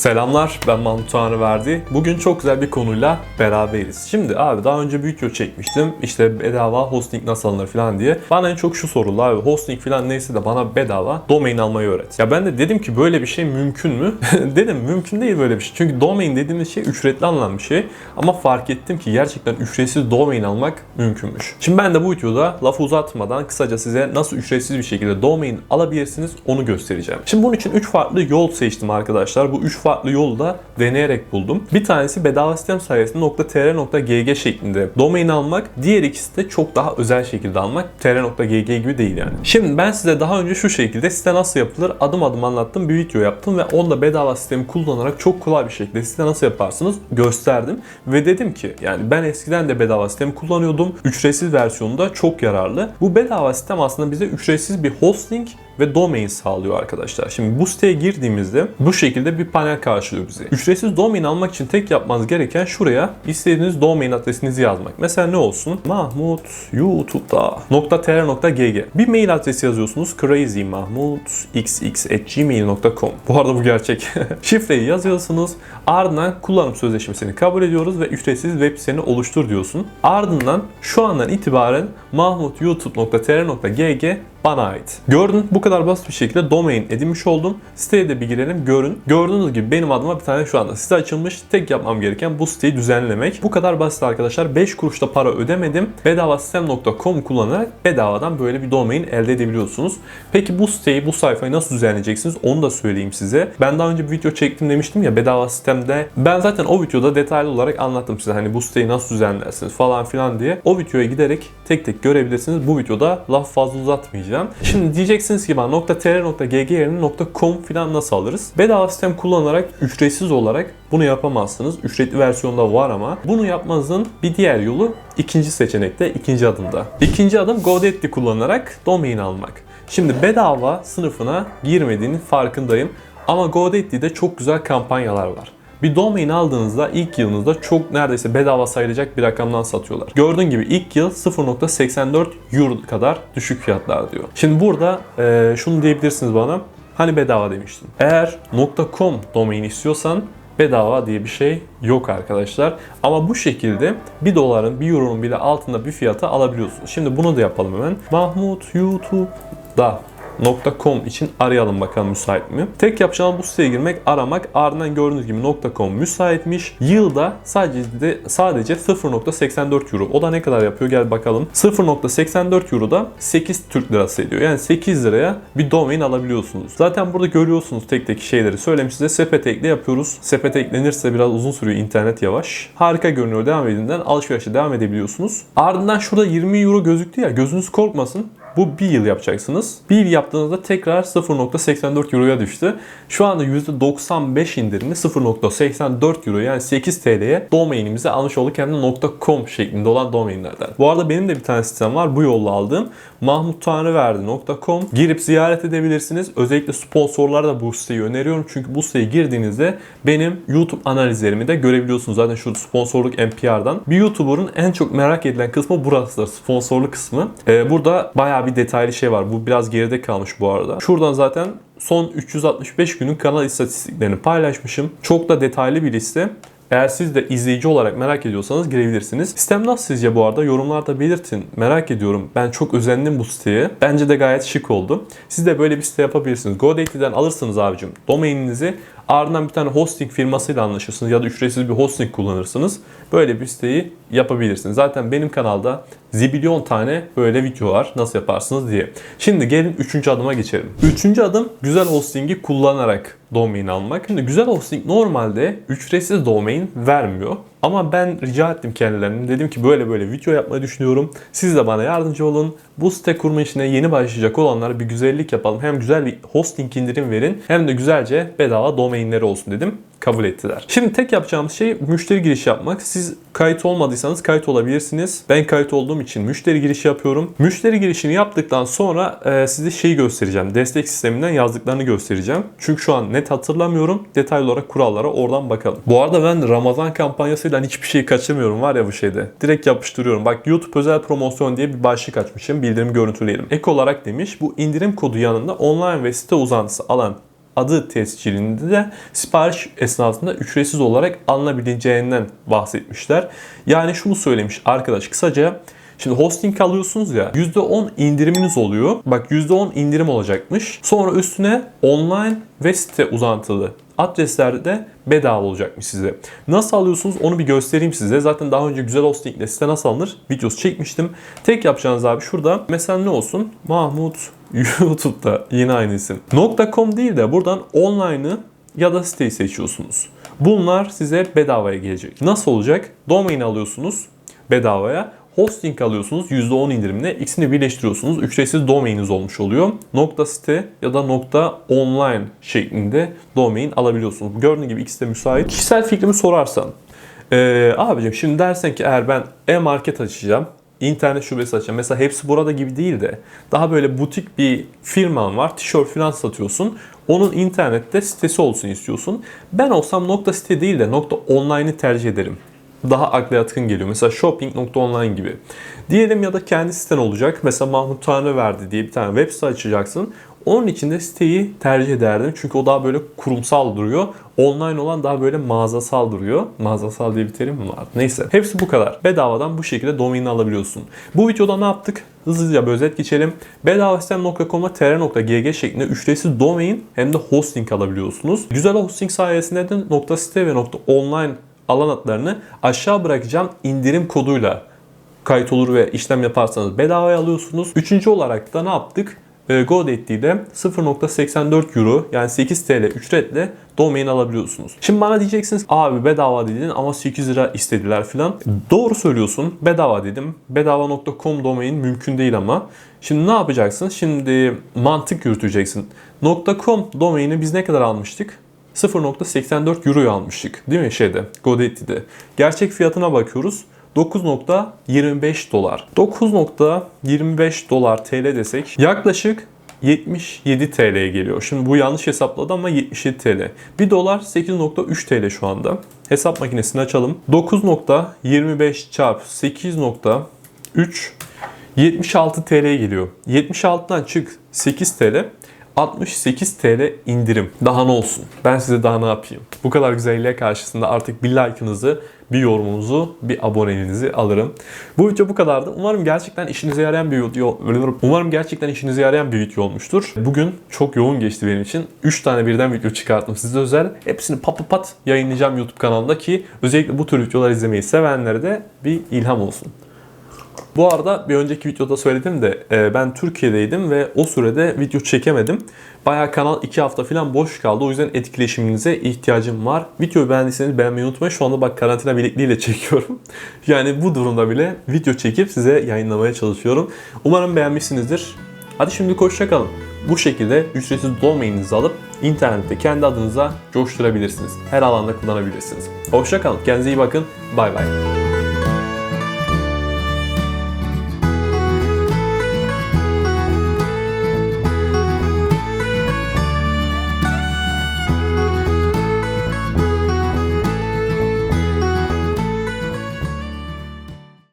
Selamlar ben Mahmut Tanrıverdi. Bugün çok güzel bir konuyla beraberiz. Şimdi abi daha önce bir video çekmiştim. İşte bedava hosting nasıl alınır falan diye. Bana en çok şu soruldu abi hosting falan neyse de bana bedava domain almayı öğret. Ya ben de dedim ki böyle bir şey mümkün mü? dedim mümkün değil böyle bir şey. Çünkü domain dediğimiz şey ücretli alınan bir şey. Ama fark ettim ki gerçekten ücretsiz domain almak mümkünmüş. Şimdi ben de bu videoda lafı uzatmadan kısaca size nasıl ücretsiz bir şekilde domain alabilirsiniz onu göstereceğim. Şimdi bunun için 3 farklı yol seçtim arkadaşlar. Bu 3 farklı yolu da deneyerek buldum. Bir tanesi bedava sistem sayesinde .tr.gg şeklinde domain almak. Diğer ikisi de çok daha özel şekilde almak. tr.gg gibi değil yani. Şimdi ben size daha önce şu şekilde site nasıl yapılır adım adım anlattım. Bir video yaptım ve onda bedava sistemi kullanarak çok kolay bir şekilde site nasıl yaparsınız gösterdim. Ve dedim ki yani ben eskiden de bedava sistemi kullanıyordum. Ücretsiz versiyonunda çok yararlı. Bu bedava sistem aslında bize ücretsiz bir hosting ve domain sağlıyor arkadaşlar. Şimdi bu siteye girdiğimizde bu şekilde bir panel karşılıyor bizi. Ücretsiz domain almak için tek yapmanız gereken şuraya istediğiniz domain adresinizi yazmak. Mesela ne olsun? Mahmut YouTube'da .tr.gg Bir mail adresi yazıyorsunuz. crazymahmutxx@gmail.com. Bu arada bu gerçek. Şifreyi yazıyorsunuz. Ardından kullanım sözleşmesini kabul ediyoruz ve ücretsiz web siteni oluştur diyorsun. Ardından şu andan itibaren mahmutyoutube.tr.gg bana ait. Gördün bu kadar basit bir şekilde domain edinmiş oldum. Siteye de bir girelim görün. Gördüğünüz gibi benim adıma bir tane şu anda site açılmış. Tek yapmam gereken bu siteyi düzenlemek. Bu kadar basit arkadaşlar. 5 kuruşta para ödemedim. Bedavasistem.com kullanarak bedavadan böyle bir domain elde edebiliyorsunuz. Peki bu siteyi, bu sayfayı nasıl düzenleyeceksiniz onu da söyleyeyim size. Ben daha önce bir video çektim demiştim ya bedava sistemde. Ben zaten o videoda detaylı olarak anlattım size. Hani bu siteyi nasıl düzenlersiniz falan filan diye. O videoya giderek tek tek görebilirsiniz. Bu videoda laf fazla uzatmayacağım anlatacağım. Şimdi diyeceksiniz ki bana .tr.gg yerine .com falan nasıl alırız? Bedava sistem kullanarak ücretsiz olarak bunu yapamazsınız. Ücretli versiyonda var ama bunu yapmanızın bir diğer yolu ikinci seçenekte, ikinci adımda. İkinci adım GoDaddy kullanarak domain almak. Şimdi bedava sınıfına girmediğinin farkındayım. Ama GoDaddy'de çok güzel kampanyalar var. Bir domain aldığınızda ilk yılınızda çok neredeyse bedava sayılacak bir rakamdan satıyorlar. Gördüğün gibi ilk yıl 0.84 euro kadar düşük fiyatlar diyor. Şimdi burada e, şunu diyebilirsiniz bana. Hani bedava demiştin. Eğer .com domain istiyorsan bedava diye bir şey yok arkadaşlar. Ama bu şekilde 1 doların 1 euronun bile altında bir fiyata alabiliyorsunuz. Şimdi bunu da yapalım hemen. Mahmut YouTube'da .com için arayalım bakalım müsait mi? Tek yapacağım bu siteye girmek, aramak. Ardından gördüğünüz gibi .com müsaitmiş. Yılda sadece de, sadece 0.84 euro. O da ne kadar yapıyor? Gel bakalım. 0.84 euro da 8 Türk lirası ediyor. Yani 8 liraya bir domain alabiliyorsunuz. Zaten burada görüyorsunuz tek tek şeyleri. Söylemiş size sepet ekle yapıyoruz. Sepet eklenirse biraz uzun sürüyor. internet yavaş. Harika görünüyor. Devam edinden alışverişe devam edebiliyorsunuz. Ardından şurada 20 euro gözüktü ya. Gözünüz korkmasın. Bu bir yıl yapacaksınız. Bir yıl yaptığınızda tekrar 0.84 Euro'ya düştü. Şu anda %95 indirimli 0.84 Euro yani 8 TL'ye domainimizi almış olduk hem de .com şeklinde olan domainlerden. Bu arada benim de bir tane sistem var. Bu yolla aldığım mahmuttanrıverdi.com girip ziyaret edebilirsiniz. Özellikle sponsorlara da bu siteyi öneriyorum. Çünkü bu siteye girdiğinizde benim YouTube analizlerimi de görebiliyorsunuz. Zaten şu sponsorluk NPR'dan. Bir YouTuber'ın en çok merak edilen kısmı burasıdır. Sponsorluk kısmı. Ee, burada bayağı bir detaylı şey var. Bu biraz geride kalmış bu arada. Şuradan zaten son 365 günün kanal istatistiklerini paylaşmışım. Çok da detaylı bir liste. Eğer siz de izleyici olarak merak ediyorsanız girebilirsiniz. Sistem nasıl sizce bu arada? Yorumlarda belirtin. Merak ediyorum. Ben çok özendim bu siteye. Bence de gayet şık oldu. Siz de böyle bir site yapabilirsiniz. GoDaddy'den alırsınız abicim domaininizi. Ardından bir tane hosting firmasıyla anlaşırsınız ya da ücretsiz bir hosting kullanırsınız. Böyle bir siteyi yapabilirsiniz. Zaten benim kanalda zibilyon tane böyle video var nasıl yaparsınız diye. Şimdi gelin 3. adıma geçelim. 3. adım güzel hostingi kullanarak domain almak. Şimdi güzel hosting normalde ücretsiz domain vermiyor. Ama ben rica ettim kendilerine. Dedim ki böyle böyle video yapmayı düşünüyorum. Siz de bana yardımcı olun. Bu site kurma işine yeni başlayacak olanlara bir güzellik yapalım. Hem güzel bir hosting indirim verin hem de güzelce bedava domainleri olsun dedim kabul ettiler. Şimdi tek yapacağımız şey müşteri girişi yapmak. Siz kayıt olmadıysanız kayıt olabilirsiniz. Ben kayıt olduğum için müşteri girişi yapıyorum. Müşteri girişini yaptıktan sonra e, size şeyi göstereceğim. Destek sisteminden yazdıklarını göstereceğim. Çünkü şu an net hatırlamıyorum. Detaylı olarak kurallara oradan bakalım. Bu arada ben Ramazan kampanyasıyla hiçbir şey kaçırmıyorum var ya bu şeyde. Direkt yapıştırıyorum. Bak YouTube özel promosyon diye bir başlık açmışım. Bildirim görüntüleyelim. Ek olarak demiş bu indirim kodu yanında online ve site uzantısı alan adı tescilinde de sipariş esnasında ücretsiz olarak alınabileceğinden bahsetmişler. Yani şunu söylemiş arkadaş kısaca Şimdi hosting alıyorsunuz ya %10 indiriminiz oluyor. Bak %10 indirim olacakmış. Sonra üstüne online ve site uzantılı adreslerde bedava olacakmış size. Nasıl alıyorsunuz onu bir göstereyim size. Zaten daha önce güzel hosting ile site nasıl alınır videosu çekmiştim. Tek yapacağınız abi şurada mesela ne olsun? Mahmut YouTube'da yine aynı isim. .com değil de buradan online'ı ya da siteyi seçiyorsunuz. Bunlar size bedavaya gelecek. Nasıl olacak? Domain alıyorsunuz bedavaya. Hosting alıyorsunuz %10 indirimle. İkisini birleştiriyorsunuz. Ücretsiz domaininiz olmuş oluyor. Nokta site ya da nokta online şeklinde domain alabiliyorsunuz. Gördüğün gibi ikisi de müsait. Kişisel fikrimi sorarsan. Ee, abicim şimdi dersen ki eğer ben e-market açacağım internet şubesi açacağım. Mesela hepsi burada gibi değil de daha böyle butik bir firman var. Tişört falan satıyorsun. Onun internette sitesi olsun istiyorsun. Ben olsam nokta site değil de nokta online'ı tercih ederim daha akla yatkın geliyor. Mesela shopping.online gibi. Diyelim ya da kendi siten olacak. Mesela Mahmut Tanrı verdi diye bir tane web site açacaksın. Onun için de siteyi tercih ederdim. Çünkü o daha böyle kurumsal duruyor. Online olan daha böyle mağazasal duruyor. Mağazasal diye bir terim mi var? Neyse. Hepsi bu kadar. Bedavadan bu şekilde domain alabiliyorsun. Bu videoda ne yaptık? Hızlıca bir özet geçelim. Bedavastem.com tr.gg şeklinde ücretsiz domain hem de hosting alabiliyorsunuz. Güzel hosting sayesinde de .site ve .online alan adlarını aşağı bırakacağım indirim koduyla kayıt olur ve işlem yaparsanız bedavaya alıyorsunuz. Üçüncü olarak da ne yaptık? E, GoDaddy ile 0.84 euro yani 8 TL ücretle domain alabiliyorsunuz. Şimdi bana diyeceksiniz abi bedava dedin ama 8 lira istediler filan. Doğru söylüyorsun bedava dedim. Bedava.com domain mümkün değil ama. Şimdi ne yapacaksın? Şimdi mantık yürüteceksin. .com domaini biz ne kadar almıştık? 0.84 Euro'yu almıştık değil mi şeyde Godaddy'de. Gerçek fiyatına bakıyoruz. 9.25 dolar. 9.25 dolar TL desek yaklaşık 77 TL'ye geliyor. Şimdi bu yanlış hesapladı ama 77 TL. 1 dolar 8.3 TL şu anda. Hesap makinesini açalım. 9.25 çarpı 8.3 76 TL'ye geliyor. 76'dan çık 8 TL. 68 TL indirim. Daha ne olsun? Ben size daha ne yapayım? Bu kadar güzelliğe karşısında artık bir like'ınızı, bir yorumunuzu, bir aboneliğinizi alırım. Bu video bu kadardı. Umarım gerçekten işinize yarayan bir video. Umarım gerçekten işinize yarayan bir video olmuştur. Bugün çok yoğun geçti benim için. 3 tane birden video çıkarttım size özel. Hepsini pat pat yayınlayacağım YouTube kanalımda ki özellikle bu tür videolar izlemeyi sevenlere de bir ilham olsun. Bu arada bir önceki videoda söyledim de e, ben Türkiye'deydim ve o sürede video çekemedim. Bayağı kanal 2 hafta falan boş kaldı. O yüzden etkileşiminize ihtiyacım var. Videoyu beğendiyseniz beğenmeyi unutmayın. Şu anda bak karantina bilekliğiyle çekiyorum. yani bu durumda bile video çekip size yayınlamaya çalışıyorum. Umarım beğenmişsinizdir. Hadi şimdi hoşçakalın. Bu şekilde ücretsiz domaininizi alıp internette kendi adınıza coşturabilirsiniz. Her alanda kullanabilirsiniz. Hoşçakalın. Kendinize iyi bakın. Bay bay.